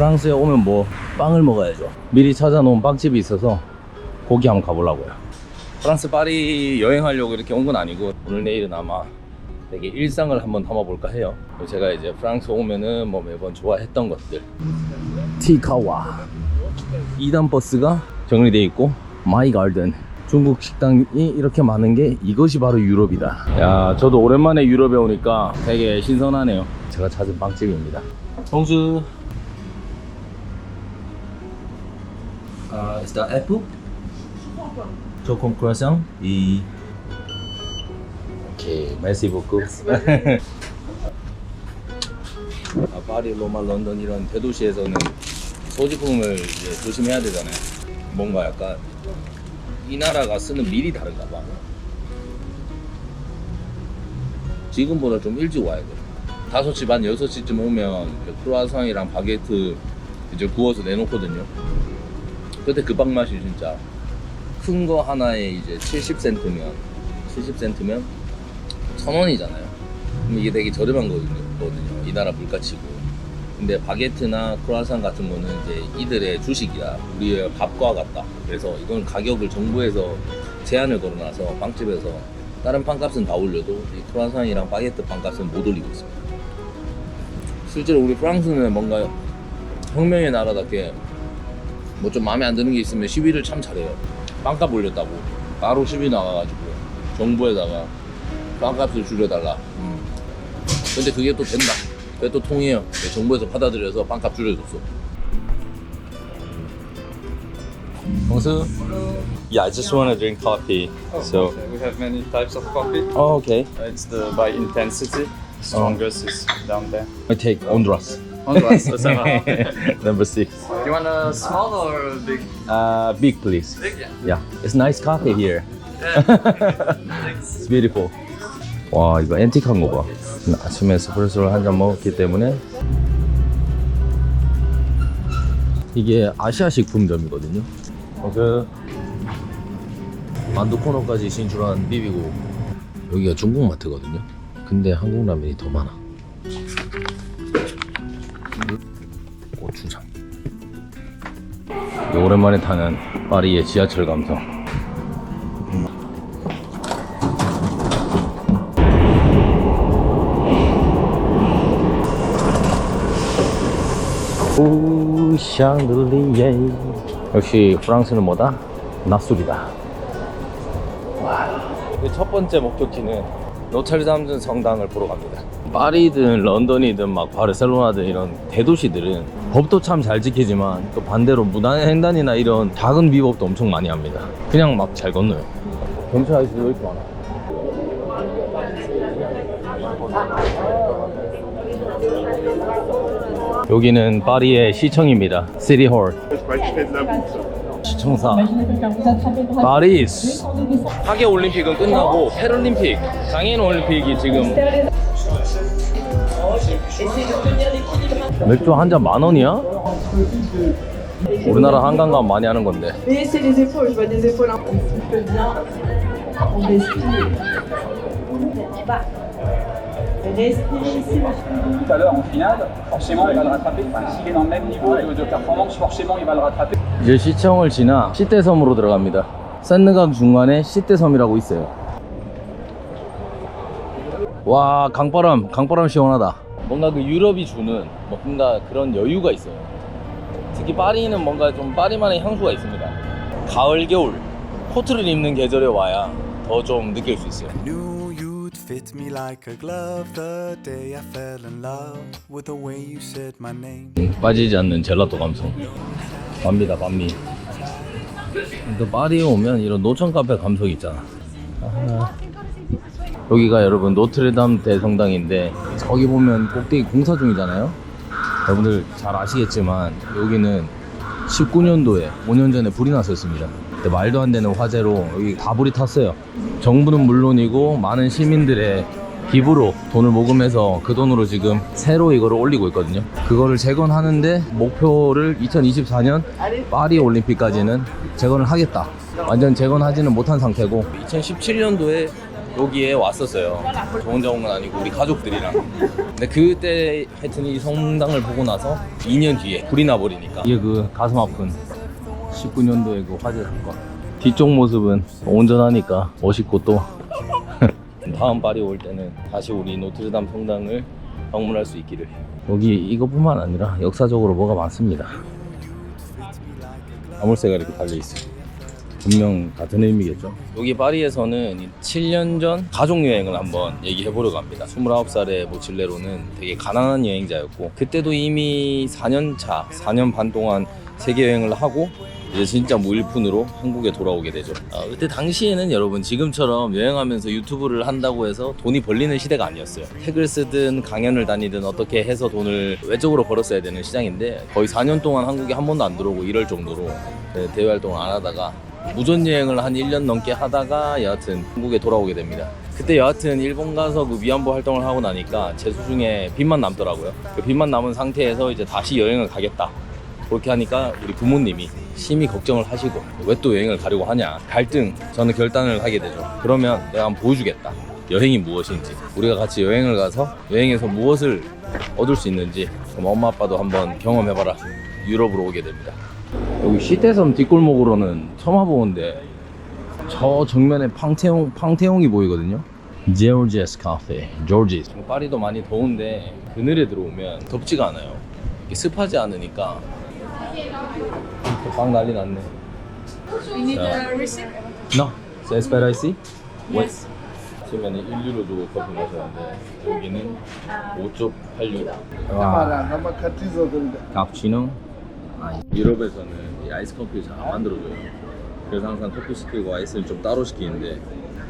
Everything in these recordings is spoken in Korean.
프랑스에 오면 뭐 빵을 먹어야죠. 미리 찾아놓은 빵집이 있어서 거기 한번 가보려고요. 프랑스 파리 여행하려고 이렇게 온 건 아니고 오늘 내일은 아마 되게 일상을 한번 담아볼까 해요. 제가 이제 프랑스 오면은 뭐 매번 좋아했던 것들. 티카와 2단 버스가 정리되어 있고 마이 가든 중국 식당이 이렇게 많은 게 이것이 바로 유럽이다. 야, 저도 오랜만에 유럽에 오니까 되게 신선하네요. 제가 찾은 빵집입니다. 홍수. 아, is that apple? 초코 크루아상 이 오케이, merci beaucoup. 아, 파리, 로마, 런던 이런 대도시에서는 소지품을 이제 조심해야 되잖아요. 뭔가 약간 이 나라가 쓰는 밀이 다른가 봐. 지금보다 좀 일찍 와야 돼. 5시 반, 6시쯤 오면 크루아상이랑 바게트 이제 구워서 내놓거든요. 그때 그빵 맛이 진짜 큰 거 하나에 이제 70센트면 70센트면 1000원이잖아요. 그럼 이게 되게 저렴한 거거든요. 이 나라 물가치고. 근데 바게트나 크루아상 같은 거는 이제 이들의 주식이야. 우리의 밥과 같다. 그래서 이건 가격을 정부에서 제한을 걸어놔서 빵집에서 다른 빵값은 다 올려도 이 크루아상이랑 바게트 빵값은 못 올리고 있습니다. 실제로 우리 프랑스는 뭔가 혁명의 나라답게 뭐 좀 마음에 안 드는 게 있으면 시위를 참 잘해요. 빵값 올렸다고 바로 시위 나가가지고 정부에다가 빵값을 줄여달라. 음. 근데 그게 또 된다. 그게 또 통해요. 정부에서 받아들여서 빵값 줄여줬어. 홍수? Yeah, I just want to drink coffee. So, Okay, we have many types of coffee. oh, okay. It's the by intensity. Strongest is down there. I take Honduras. Honduras, ça va. Number six. You want a small or big? Uh, big, please. Big, yeah. Yeah, it's nice coffee here. It's beautiful. 와, 이거 앤틱한 거 봐. 아침에 에스프레소를 한 잔 먹었기 때문에 이게 아시아식 품점이거든요. 어, 그 만두 코너까지 진출한 비비고 여기가 중국 마트거든요. 근데 한국 라면이 더 많아. 오랜만에 타는 파리의 지하철 감성. 오 샹들리에 역시 프랑스는 뭐다? 낮술이다 와첫 번째 목적지는 노트르담 성당을 보러 갑니다 파리든 런던이든 막 바르셀로나든 이런 대도시들은 법도 참 잘 지키지만 또 반대로 무단횡단이나 이런 작은 위법도 엄청 많이 합니다 그냥 막 잘 건너요 경찰 아저씨도 왜 이렇게 많아 여기는 파리의 시청입니다. 시티홀. 시청사. 파리스. 하계 올림픽은 끝나고 패럴림픽, 장애인 올림픽이 지금 맥주 한 잔 만 원이야? 우리나라 한강 가면 많이 하는 건데. Baissez les épaules, je vois des épaules un petit peu bien. On respire. Respirez ici, monsieur. tout à l'heure en finale, forcément il va le rattraper. Enfin, s'il est dans le même niveau de, de performance, forcément il va le rattraper. 이제 시청을 지나 시대섬으로 들어갑니다. 샌느강 중간에 시대섬이라고 있어요. 와 강바람 강바람 시원하다. 뭔가 그 유럽이 주는 뭔가 그런 여유가 있어요. 특히 파리는 뭔가 좀 파리만의 향수가 있습니다. 가을 겨울 코트를 입는 계절에 와야 더 좀 느낄 수 있어요. Fit me like a glove the day I fell in love with the way you said my name. 빠지지 않는 젤라또 감성. 밤미다 밤미. 또 파리에 오면 이런 노천 카페 감성이 있잖아. 아, 여기가 여러분 노트르담 대성당인데 저기 보면 꼭대기 공사 중이잖아요. 여러분들 잘 아시겠지만 여기는 19년도에 5년 전에 불이 났었습니다. 그때 말도 안 되는 화재로 여기 다 불이 탔어요. 정부는 물론이고 많은 시민들의 기부로 돈을 모금해서 그 돈으로 지금 새로 이거를 올리고 있거든요. 그거를 재건하는데 목표를 2024년 파리 올림픽까지는 재건을 하겠다. 완전 재건하지는 못한 상태고 2017년도에 여기에 왔었어요. 저 혼자 온 건 아니고 우리 가족들이랑. 근데 그때 하여튼 이 성당을 보고 나서 2년 뒤에 불이 나버리니까 이게 그 가슴 아픈 19년도에 그 화재 사건. 뒤쪽 모습은 온전하니까 멋있고 또 다음 파리 올 때는 다시 우리 노트르담 성당을 방문할 수 있기를. 여기 이것뿐만 아니라 역사적으로 뭐가 많습니다. 화물새가 이렇게 달려 있어요. 분명 같은 의미겠죠. 여기 파리에서는 7년 전 가족 여행을 한번 얘기해 보려고 합니다. 29살의 모칠레로는 되게 가난한 여행자였고 그때도 이미 4년 차, 4년 반 동안 세계 여행을 하고 이제 진짜 무일푼으로 한국에 돌아오게 되죠. 아, 그때 당시에는 여러분 지금처럼 여행하면서 유튜브를 한다고 해서 돈이 벌리는 시대가 아니었어요. 책을 쓰든 강연을 다니든 어떻게 해서 돈을 외적으로 벌었어야 되는 시장인데 거의 4년 동안 한국에 한 번도 안 들어오고 이럴 정도로 네, 대외 활동을 안 하다가 무전 여행을 한 1년 넘게 하다가 여하튼 한국에 돌아오게 됩니다. 그때 여하튼 일본 가서 그 위안부 활동을 하고 나니까 제 수중에 빚만 남더라고요. 그 빚만 남은 상태에서 이제 다시 여행을 가겠다. 그렇게 하니까 우리 부모님이 심히 걱정을 하시고 왜 또 여행을 가려고 하냐. 갈등 저는 결단을 하게 되죠. 그러면 내가 한번 보여주겠다. 여행이 무엇인지 우리가 같이 여행을 가서 여행에서 무엇을 얻을 수 있는지 그럼 엄마 아빠도 한번 경험해봐라. 유럽으로 오게 됩니다. 여기 시대섬 뒷골목으로는 처음 와보는데 저 정면에 팡태용, 팡태용이 보이거든요. 제오지스 카페 조지스 파리도 많이 더운데 그늘에 들어오면 덥지가 않아요. 습하지 않으니까 방 난리 났네. We need a receipt? No, c'est Esperacy? Yes. 아침에는 1유로 주고 커피 마셨는데 여기는 5.86 cappuccino? 유럽에서는 이 아이스 커피를 잘 안 만들어줘요. 그래서 항상 커피 시키고 아이스를 좀 따로 시키는데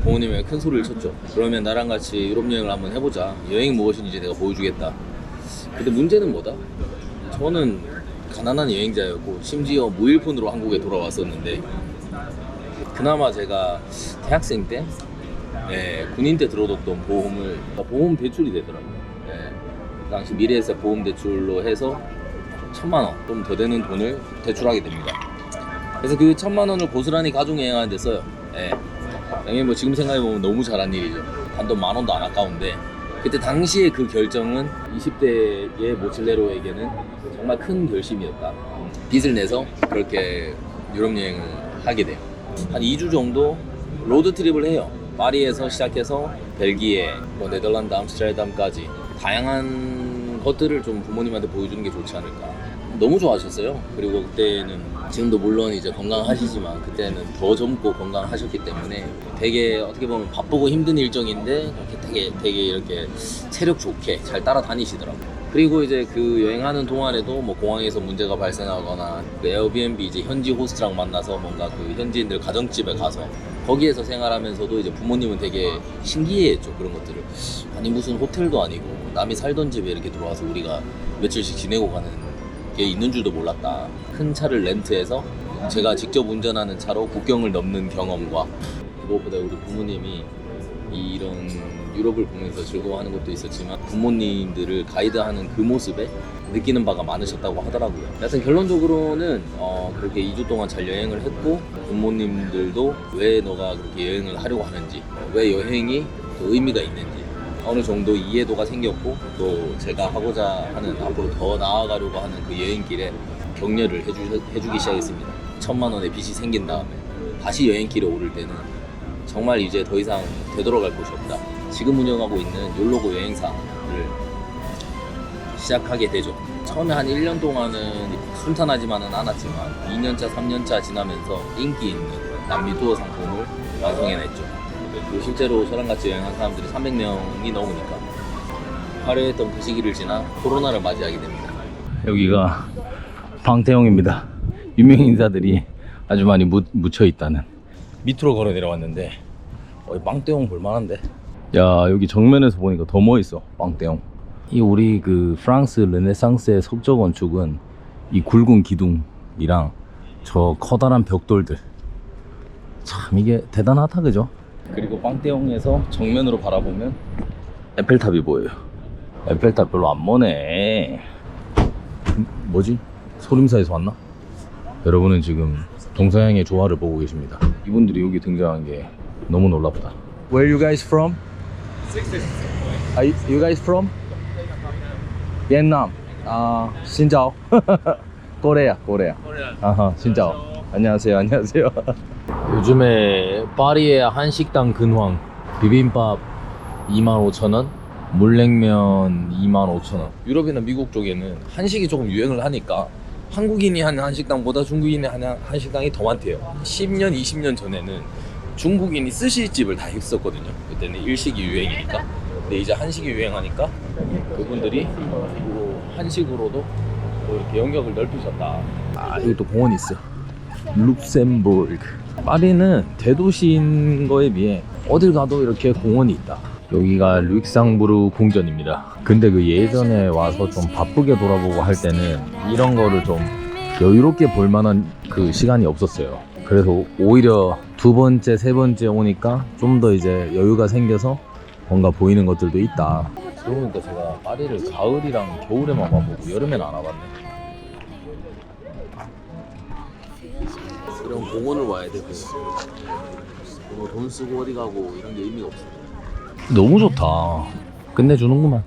부모님이 큰 소리를 쳤죠. 그러면 나랑 같이 유럽 여행을 한번 해보자. 여행이 무엇인지 내가 보여주겠다. 근데 문제는 뭐다? 저는 가난한 여행자였고 심지어 무일푼으로 한국에 돌아왔었는데 그나마 제가 대학생 때 예, 군인 때 들어뒀던 보험을 보험 대출이 되더라고요. 예, 그 당시 미래에서 보험 대출로 해서 천만 원 좀 더 되는 돈을 대출하게 됩니다. 그래서 그 천만 원을 고스란히 가족 여행하는 데 써요. 예. 당연히 뭐 지금 생각해 보면 너무 잘한 일이죠. 단돈 만 원도 안 아까운데 그때 당시에 그 결정은 20대의 모칠레로에게는 정말 큰 결심이었다. 빚을 내서 그렇게 유럽 여행을 하게 돼요. 한 2주 정도 로드 트립을 해요. 파리에서 시작해서 벨기에, 뭐 네덜란드, 암스테르담까지 다양한 것들을 좀 부모님한테 보여주는 게 좋지 않을까. 너무 좋아하셨어요. 그리고 그때는 지금도 물론 이제 건강하시지만 그때는 더 젊고 건강하셨기 때문에 되게 어떻게 보면 바쁘고 힘든 일정인데 되게 되게 이렇게 체력 좋게 잘 따라다니시더라고요. 그리고 이제 그 여행하는 동안에도 뭐 공항에서 문제가 발생하거나 그 에어비앤비 이제 현지 호스트랑 만나서 뭔가 그 현지인들 가정집에 가서 거기에서 생활하면서도 이제 부모님은 되게 신기해했죠 그런 것들을. 아니 무슨 호텔도 아니고 남이 살던 집에 이렇게 들어와서 우리가 며칠씩 지내고 가는 게 있는 줄도 몰랐다. 큰 차를 렌트해서 제가 직접 운전하는 차로 국경을 넘는 경험과 무엇보다 우리 부모님이 이런 유럽을 보면서 즐거워하는 것도 있었지만 부모님들을 가이드하는 그 모습에 느끼는 바가 많으셨다고 하더라고요. 하여튼 결론적으로는 어, 그렇게 2주 동안 잘 여행을 했고 부모님들도 왜 너가 그렇게 여행을 하려고 하는지 왜 여행이 또 의미가 있는지 어느 정도 이해도가 생겼고 또 제가 하고자 하는 앞으로 더 나아가려고 하는 그 여행길에 격려를 해주, 해주기 시작했습니다. 천만 원의 빚이 생긴 다음에 다시 여행길에 오를 때는 정말 이제 더 이상 되돌아갈 곳이 없다. 지금 운영하고 있는 욜로고 여행사를 시작하게 되죠. 처음에 한 1년 동안은 순탄하지만은 않았지만 2년차, 3년차 지나면서 인기 있는 남미 투어 상품을 완성해냈죠. 그리고 실제로 저랑 같이 여행한 사람들이 300명이 넘으니까 화려했던 그 시기를 지나 코로나를 맞이하게 됩니다. 여기가 방태용입니다. 유명 인사들이 아주 많이 묻, 묻혀 있다는. 밑으로 걸어 내려왔는데 어, 빵대용 볼만한데 야 여기 정면에서 보니까 더 멋있어 빵대용. 이 우리 그 프랑스 르네상스의 석조 건축은 이 굵은 기둥이랑 저 커다란 벽돌들. 참 이게 대단하다 그죠? 그리고 빵대용에서 정면으로 바라보면 에펠탑이 보여요. 에펠탑 별로 안 머네. 음, 뭐지? 소림사에서 왔나? 여러분은 지금 동서양의 조화를 보고 계십니다. 이분들이 여기 등장한 게 너무 놀랍다. Where you guys from? Are you, you guys from? Vietnam. 아, 신자오. 코레아, 코레아. 아하, 신자오. 안녕하세요, 안녕하세요. 요즘에 파리의 한식당 근황. 비빔밥 25,000원, 물냉면 25,000원. 유럽이나 미국 쪽에는 한식이 조금 유행을 하니까 한국인이 하는 한식당보다 중국인이 하는 한식당이 더 많대요. 10년, 20년 전에는 중국인이 스시집을 다 했었거든요. 그때는 일식이 유행이니까. 근데 이제 한식이 유행하니까 그분들이 또 한식으로도 또 이렇게 영역을 넓히셨다. 아, 여기 또 공원이 있어. 룩셈부르크. 파리는 대도시인 거에 비해 어딜 가도 이렇게 공원이 있다. 여기가 룩상부르 궁전입니다. 근데 그 예전에 와서 좀 바쁘게 돌아보고 할 때는 이런 거를 좀 여유롭게 볼 만한 그 시간이 없었어요. 그래서 오히려 두 번째, 세 번째 오니까 좀 더 이제 여유가 생겨서 뭔가 보이는 것들도 있다. 그러니까 제가 파리를 가을이랑 겨울에만 와보고 여름에는 안 와봤네. 이런 공원을 와야 되고 뭐돈 쓰고 어디 가고 이런 게 의미가 없어. 너무 좋다. 끝내주는구만.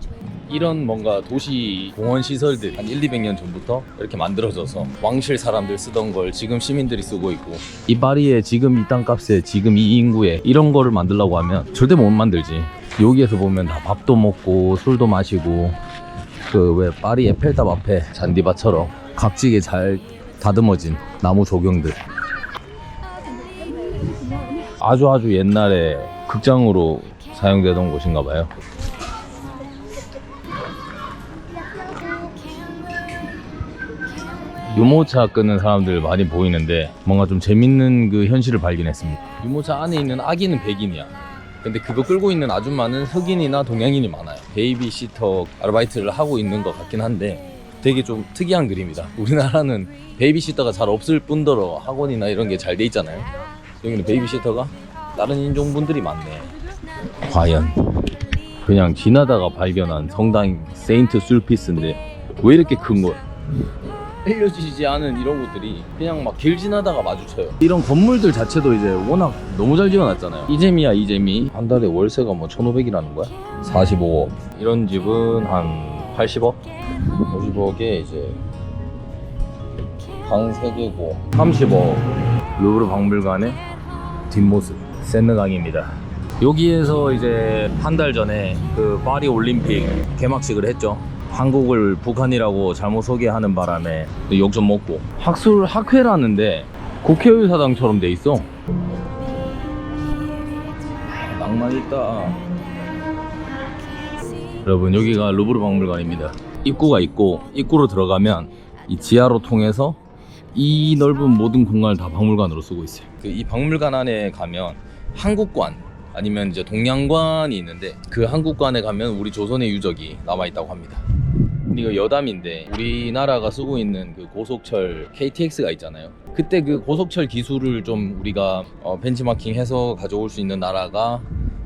이런 뭔가 도시 공원 시설들 한 1, 200년 전부터 이렇게 만들어져서 왕실 사람들 쓰던 걸 지금 시민들이 쓰고 있고 이 파리에 지금 이 땅값에 지금 이 인구에 이런 거를 만들려고 하면 절대 못 만들지. 여기에서 보면 다 밥도 먹고 술도 마시고 그 왜 파리 에펠탑 앞에 잔디밭처럼 각지게 잘 다듬어진 나무 조경들 아주 아주 옛날에 극장으로 사용되던 곳인가 봐요. 유모차 끄는 사람들 많이 보이는데 뭔가 좀 재밌는 그 현실을 발견했습니다. 유모차 안에 있는 아기는 백인이야. 근데 그거 끌고 있는 아줌마는 흑인이나 동양인이 많아요. 베이비 시터 아르바이트를 하고 있는 것 같긴 한데 되게 좀 특이한 그림이다. 우리나라는 베이비 시터가 잘 없을 뿐더러 학원이나 이런 게 잘 돼 있잖아요. 여기는 베이비 시터가 다른 인종분들이 많네. 과연 그냥 지나다가 발견한 성당 세인트 술피스인데 왜 이렇게 큰 거야? 알려지지 않은 이런 곳들이 그냥 막 길 지나다가 마주쳐요. 이런 건물들 자체도 이제 워낙 너무 잘 지어놨잖아요. 이재미야 이재미 한 달에 월세가 뭐 1,500이라는 거야? 45억. 이런 집은 한 80억? 50억에 이제 방 3개고 30억. 루브르 박물관의 뒷모습 세느강입니다. 여기에서 이제 한 달 전에 그 파리 올림픽 개막식을 했죠. 한국을 북한이라고 잘못 소개하는 바람에 욕 좀 먹고 학술 학회라는데 국회의사당처럼 돼 있어. 낭만 있다. 여러분 여기가 루브르 박물관입니다. 입구가 있고 입구로 들어가면 이 지하로 통해서 이 넓은 모든 공간을 다 박물관으로 쓰고 있어요. 그 이 박물관 안에 가면 한국관 아니면 이제 동양관이 있는데 그 한국관에 가면 우리 조선의 유적이 남아 있다고 합니다. 근데 이거 여담인데 우리나라가 쓰고 있는 그 고속철 KTX가 있잖아요. 그때 그 고속철 기술을 좀 우리가 어, 벤치마킹해서 가져올 수 있는 나라가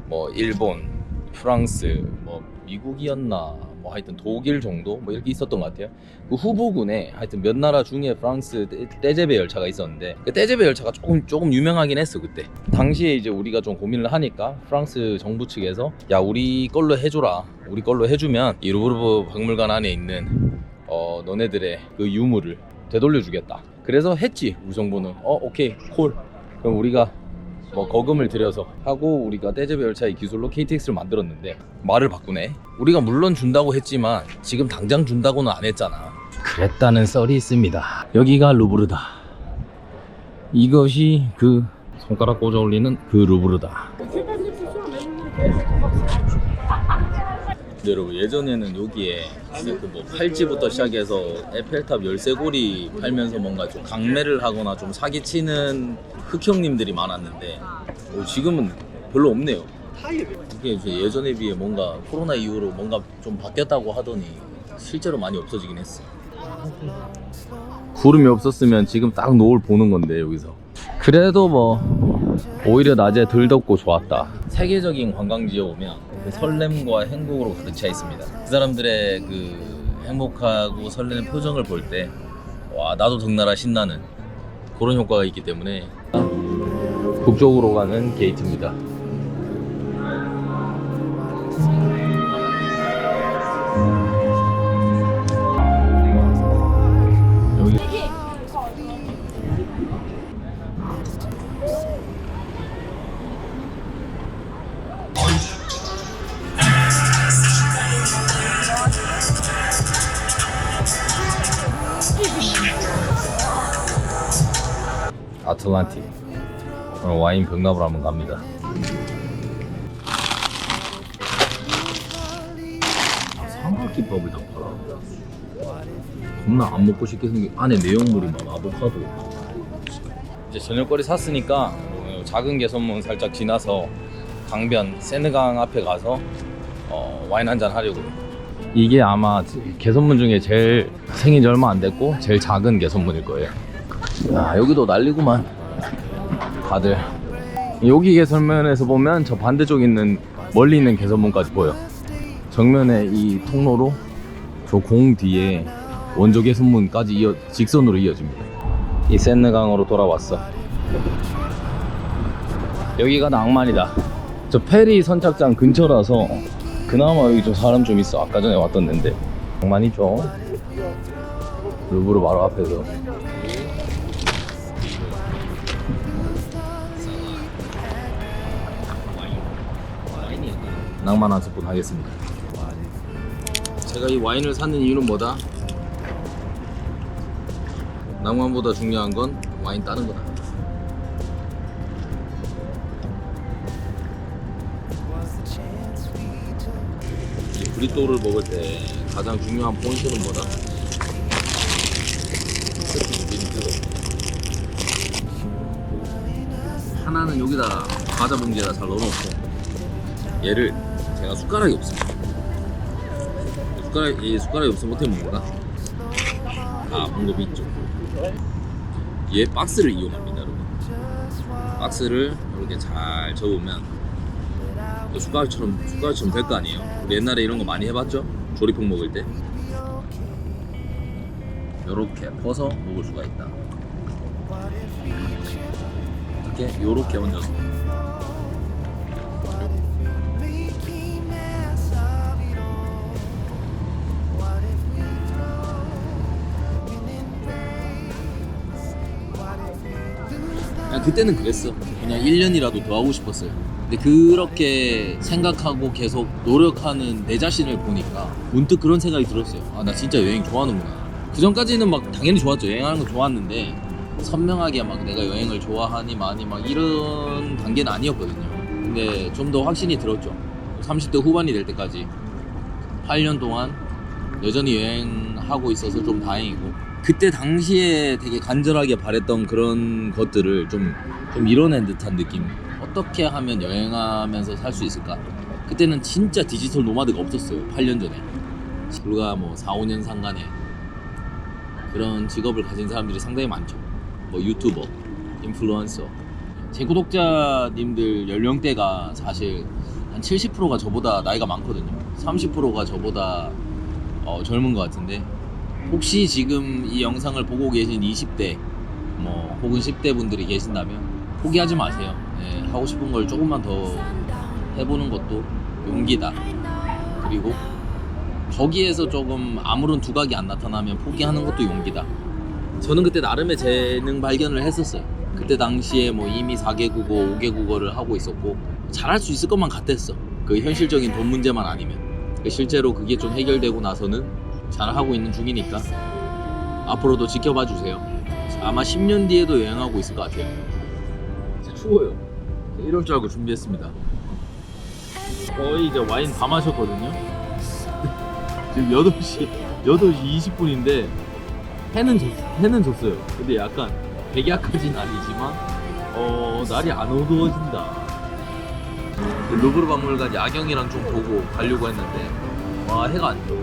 뭐 일본, 프랑스, 뭐 미국이었나 뭐 하여튼 독일 정도 뭐 이렇게 있었던 것 같아요. 그 후보군에 하여튼 몇 나라 중에 프랑스 떼- 떼제베 열차가 있었는데 그 떼제베 열차가 조금 조금 유명하긴 했어 그때. 당시에 이제 우리가 좀 고민을 하니까 프랑스 정부 측에서 야 우리 걸로 해줘라. 우리 걸로 해주면 이 루브르 박물관 안에 있는 어 너네들의 그 유물을 되돌려주겠다. 그래서 했지 우리 정부는 어 오케이 콜. 그럼 우리가 뭐 거금을 들여서 하고 우리가 떼제베 열차의 기술로 KTX를 만들었는데 말을 바꾸네. 우리가 물론 준다고 했지만 지금 당장 준다고는 안 했잖아. 그랬다는 썰이 있습니다. 여기가 루브르다. 이것이 그 손가락 꽂아 올리는 그 루브르다. 여러분 예전에는 여기에 그뭐 팔찌부터 시작해서 에펠탑 열쇠고리 팔면서 뭔가 좀 강매를 하거나 좀 사기치는 흑형님들이 많았는데 어, 지금은 별로 없네요. 이게 이제 예전에 비해 뭔가 코로나 이후로 뭔가 좀 바뀌었다고 하더니 실제로 많이 없어지긴 했어. 구름이 없었으면 지금 딱 노을 보는 건데 여기서. 그래도 뭐 오히려 낮에 덜 덥고 좋았다. 세계적인 관광지에 오면 그 설렘과 행복으로 가득 차 있습니다. 그 사람들의 그 행복하고 설레는 표정을 볼 때 와 나도 덕나라 신나는 그런 효과가 있기 때문에 북쪽으로 가는 게이트입니다. 아틀란틱 오늘 와인 병납을 한번 갑니다. 아, 삼각김밥을 다 팔아 겁나 안 먹고 싶게 생긴 안에 내용물이 막 아보카도. 이제 저녁거리 샀으니까 어, 작은 개선문 살짝 지나서 강변 세느강 앞에 가서 어, 와인 한 잔 하려고요 이게 아마 개선문 중에 제일 생긴 지 얼마 안 됐고 제일 작은 개선문일 거예요. 아 여기도 난리구만 다들. 여기 개선문에서 보면 저 반대쪽 있는 멀리 있는 개선문까지 보여. 정면에 이 통로로 저 공 뒤에 원조 개선문까지 이어 직선으로 이어집니다. 이 센느강으로 돌아왔어. 여기가 낭만이다. 저 페리 선착장 근처라서 그나마 여기 좀 사람 좀 있어. 아까 전에 왔던 데인데. 낭만이죠. 루브르 바로 앞에서 낭만 한 스푼 하겠습니다. 제가 이 와인을 사는 이유는 뭐다? 낭만보다 중요한 건 와인 따는 거다. 이 브리또를 먹을 때 가장 중요한 포인트는 뭐다? 하나는 여기다 과자 봉지에다 잘 넣어놓고 얘를 제가 숟가락이 없습니다. 숟가락 이 숟가락이 없으면 어떻게 먹는가? 아 방법이 있죠. 얘 박스를 이용합니다, 여러분. 박스를 이렇게 잘 접으면 또 숟가락처럼 숟가락처럼 될 거 아니에요. 옛날에 이런 거 많이 해봤죠? 조리폭 먹을 때. 요렇게 퍼서 먹을 수가 있다. 이렇게 요렇게 얹어서. 그때는 그랬어. 그냥 1년이라도 더 하고 싶었어요. 근데 그렇게 생각하고 계속 노력하는 내 자신을 보니까 문득 그런 생각이 들었어요. 아, 나 진짜 여행 좋아하는구나. 그 전까지는 막 당연히 좋았죠. 여행하는 거 좋았는데 선명하게 막 내가 여행을 좋아하니 많이 막 이런 단계는 아니었거든요. 근데 좀 더 확신이 들었죠. 30대 후반이 될 때까지 8년 동안 여전히 여행하고 있어서 좀 다행이고 그때 당시에 되게 간절하게 바랬던 그런 것들을 좀, 좀 이뤄낸 듯한 느낌. 어떻게 하면 여행하면서 살 수 있을까? 그때는 진짜 디지털 노마드가 없었어요 8년 전에. 불과 뭐 4, 5년 상간에. 그런 직업을 가진 사람들이 상당히 많죠. 뭐 유튜버, 인플루언서. 제 구독자님들 연령대가 사실 한 70%가 저보다 나이가 많거든요. 30%가 저보다 어, 젊은 것 같은데 혹시 지금 이 영상을 보고 계신 20대 뭐 혹은 10대 분들이 계신다면 포기하지 마세요. 예, 하고 싶은 걸 조금만 더 해보는 것도 용기다. 그리고 거기에서 조금 아무런 두각이 안 나타나면 포기하는 것도 용기다. 저는 그때 나름의 재능 발견을 했었어요. 그때 당시에 뭐 이미 4개 국어, 5개 국어를 하고 있었고 잘할 수 있을 것만 같았어. 그 현실적인 돈 문제만 아니면. 실제로 그게 좀 해결되고 나서는 잘 하고 있는 중이니까 앞으로도 지켜봐 주세요. 아마 10년 뒤에도 여행하고 있을 것 같아요. 이제 추워요. 이럴 줄 알고 준비했습니다. 거의 이제 와인 다 마셨거든요. 지금 8시 8시 20분인데 해는 졌, 해는 졌어요. 근데 약간 백약까지는 아니지만 어 날이 안 어두워진다. 루브르 박물관 야경이랑 좀 보고 가려고 했는데 와 해가 안 져.